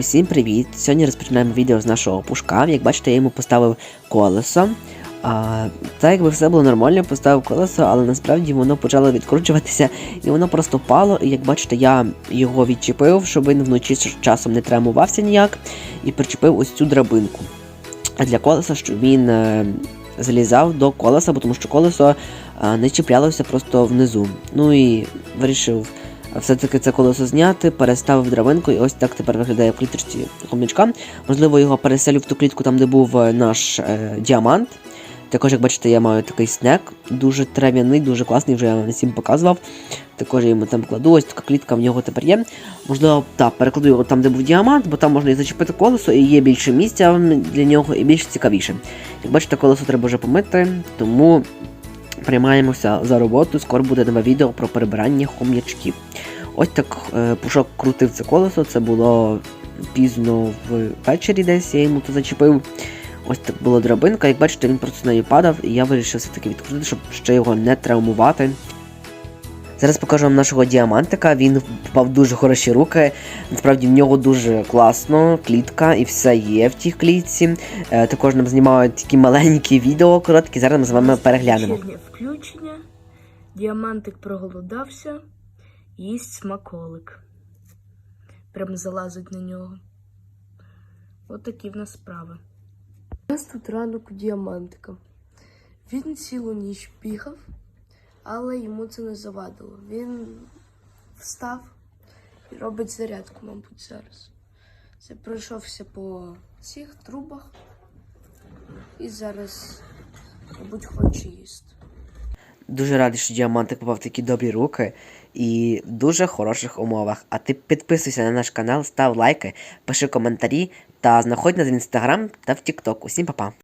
Усім привіт! Сьогодні розпочинаємо відео з нашого пушка. Як бачите, я йому поставив колесо. А, так якби все було нормально, поставив колесо, але насправді воно почало відкручуватися і воно просто впало. І як бачите, я його відчепив, щоб він вночі часом не травмувався ніяк, і причепив ось цю драбинку. Для колеса, щоб він е, залізав до колеса, тому що колесо е, не чіплялося просто внизу. Ну і вирішив все-таки це колесо зняти, переставив драбинку, і ось так тепер виглядає в кліточці хомячка. Можливо, його переселю в ту клітку, там, де був е, наш е, діамант. Також, як бачите, я маю такий снек, дуже трав'яний, дуже класний, вже я вам всім показував. Також я йому там кладу, ось така клітка в нього тепер є. Можливо, так, перекладу його там, де був діамант, бо там можна і зачепити колесо, і є більше місця для нього, і більш цікавіше. Як бачите, колесо треба вже помити, тому приймаємося за роботу. Скоро буде нове відео про перебирання хом'ячків. Ось так е, пушок крутив це колесо, це було пізно ввечері десь, я йому то зачепив. Ось так була драбинка, як бачите, він просто з нею падав, і я вирішив все-таки відкрутити, щоб ще його не травмувати. Зараз покажу вам нашого діамантика. Він попав в дуже хороші руки. Насправді в нього дуже класно, клітка і все є в тій клітці. Е, також нам знімають такі маленькі відео короткі. Зараз ми з вами переглянемо. Вечірнє включення. Діамантик проголодався, їсть смаколик. Прям залазить на нього. От такі в нас справи. У нас тут ранок у діамантика. Він цілу ніч бігав, але йому це не завадило. Він встав і робить зарядку, мабуть, зараз. Це пройшовся по цих трубах і зараз, мабуть, хоче їсти. Дуже радий, що діамантик попав в такі добрі руки і в дуже хороших умовах. А ти підписуйся на наш канал, став лайки, пиши коментарі та знаходь нас в інстаграм та в Тікток. Усім па-па!